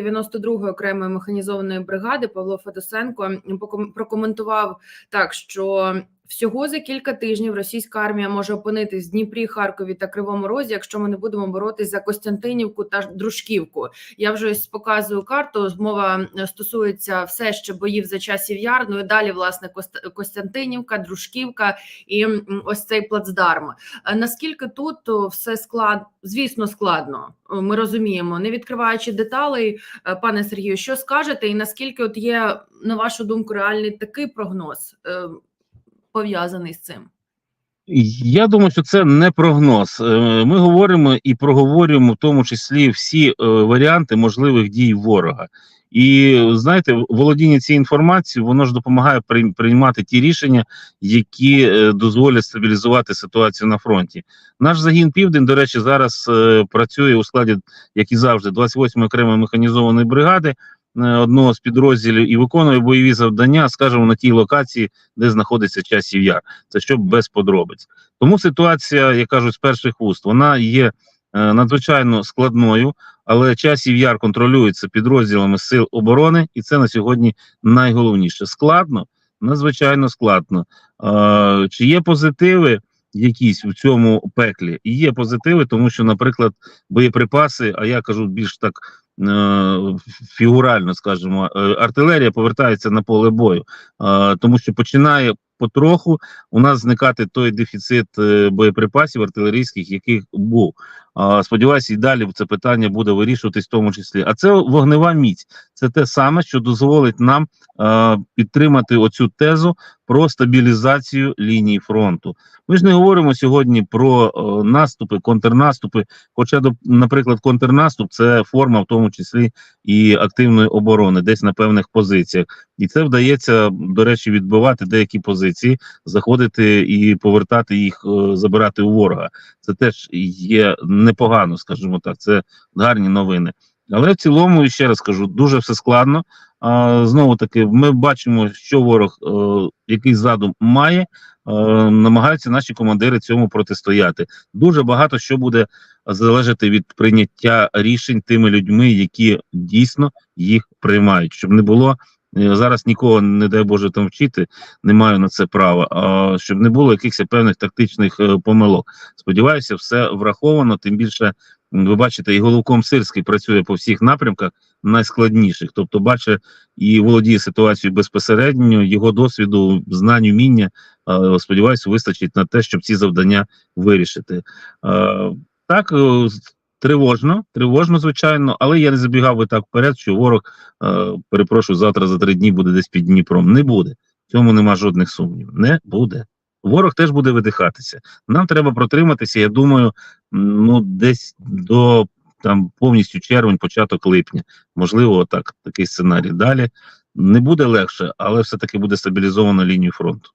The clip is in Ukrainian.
92-ї окремої механізованої бригади Павло Федосенко прокоментував так, що всього за кілька тижнів російська армія може опинитись в Дніпрі, Харкові та Кривому Розі, якщо ми не будемо боротись за Костянтинівку та Дружківку. Я вже ось показую карту. Мова е, стосується все ще боїв за часів яр. Ну далі, власне, Кост- Костянтинівка, Дружківка і ось цей плацдарм. Е, Наскільки тут все склад, звісно, складно. Ми розуміємо, не відкриваючи деталей, е, пане Сергію, що скажете, і наскільки от є на вашу думку реальний такий прогноз е, пов'язаний з цим? Я думаю, що це не прогноз. Е, Ми говоримо і проговорюємо в тому числі всі е, варіанти можливих дій ворога. І знаєте, володіння цією інформацією воно ж допомагає приймати ті рішення, які е, дозволять стабілізувати ситуацію на фронті. Наш загін Південь, до речі, зараз працює у складі, як і завжди, 28-ї окремої механізованої бригади одного з підрозділів і виконує бойові завдання, скажімо, на тій локації, де знаходиться часів яр. Це щоб без подробиць. Тому ситуація, як кажуть, з перших вуст, вона є е, надзвичайно складною, але часів яр контролюється підрозділами сил оборони, і це на сьогодні найголовніше. Складно, надзвичайно складно. Е, чи є позитиви? Якісь в цьому пеклі і є позитиви, тому що, наприклад, боєприпаси, а я кажу більш так е, фігурально, скажімо, е, артилерія повертається на поле бою, е, тому що починає потроху у нас зникати той дефіцит е, боєприпасів артилерійських, яких був. Сподіваюся, і далі це питання буде вирішуватись в тому числі. А це вогнева міць. Це те саме, що дозволить нам е, підтримати оцю тезу про стабілізацію лінії фронту. Ми ж не говоримо сьогодні про е, наступи, контрнаступи. Хоча, наприклад, контрнаступ це форма, в тому числі і активної оборони, десь на певних позиціях. І це вдається, до речі, відбивати деякі позиції, заходити і повертати їх, е, забирати у ворога. Це теж є непогано, скажімо так. Це гарні новини. Але в цілому, ще раз кажу, дуже все складно. А, знову таки, ми бачимо, що ворог е, який задум має. Е, намагаються наші командири цьому протистояти. Дуже багато що буде залежати від прийняття рішень тими людьми, які дійсно їх приймають, щоб не було зараз нікого, не дай Боже, там вчити, не маю на це права. А щоб не було якихось певних тактичних е, помилок. Сподіваюся, все враховано. Тим більше, ви бачите, і головком Сирський працює по всіх напрямках найскладніших, тобто бачить і володіє ситуацією безпосередньо, його досвіду, знань, уміння. Сподіваюся, вистачить на те, щоб ці завдання вирішити. Так, е, тривожно, тривожно, звичайно, але я не забігав би так вперед, що ворог, е, перепрошую, завтра за три дні буде десь під Дніпром. Не буде. В цьому нема жодних сумнівів. Не буде. Ворог теж буде видихатися. Нам треба протриматися, я думаю, ну десь до там повністю червень, початок липня. Можливо, так, такий сценарій. Далі не буде легше, але все-таки буде стабілізовано лінію фронту.